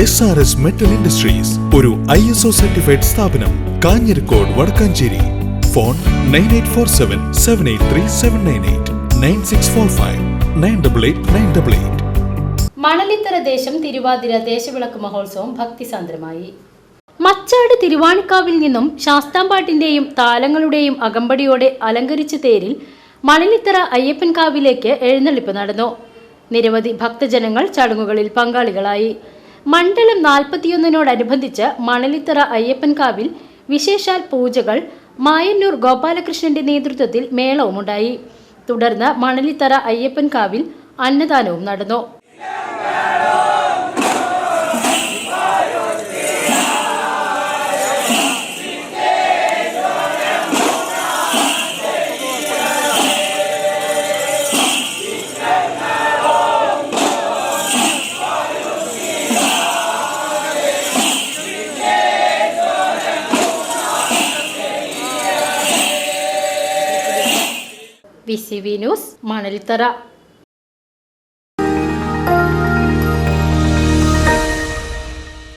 S R S metal industries ഒരു I S O certified സ്ഥാപനം Kanjirakkode Vadakkanchery. Phone nine eight four seven seven eight three seven nine eight nine six four five nine double eight nine double eight Manalithara ദേശം തിരുവാതിര ദേശവിളക്ക് മഹോത്സവം ഭക്തിസാന്ദ്രമായി. മച്ചാട് തിരുവാണിക്കാവിൽ നിന്നും ശാസ്താംപാട്ടിന്റെയും താലങ്ങളുടെയും അകമ്പടിയോടെ അലങ്കരിച്ച തേരിൽ മണലിത്തറ അയ്യപ്പൻകാവിലേക്ക് എഴുന്നള്ളിപ്പ് നടന്നു. നിരവധി ഭക്തജനങ്ങൾ ചടങ്ങുകളിൽ പങ്കാളികളായി. മണ്ഡലം നാൽപ്പത്തിയൊന്നിനോടനുബന്ധിച്ച് മണലിത്തറ അയ്യപ്പൻകാവിൽ വിശേഷാൽ പൂജകൾ മായന്നൂർ ഗോപാലകൃഷ്ണന്റെ നേതൃത്വത്തിൽ മേളവുമുണ്ടായി. തുടർന്ന് മണലിത്തറ അയ്യപ്പൻകാവിൽ അന്നദാനവും നടന്നു. V C V news Manalithara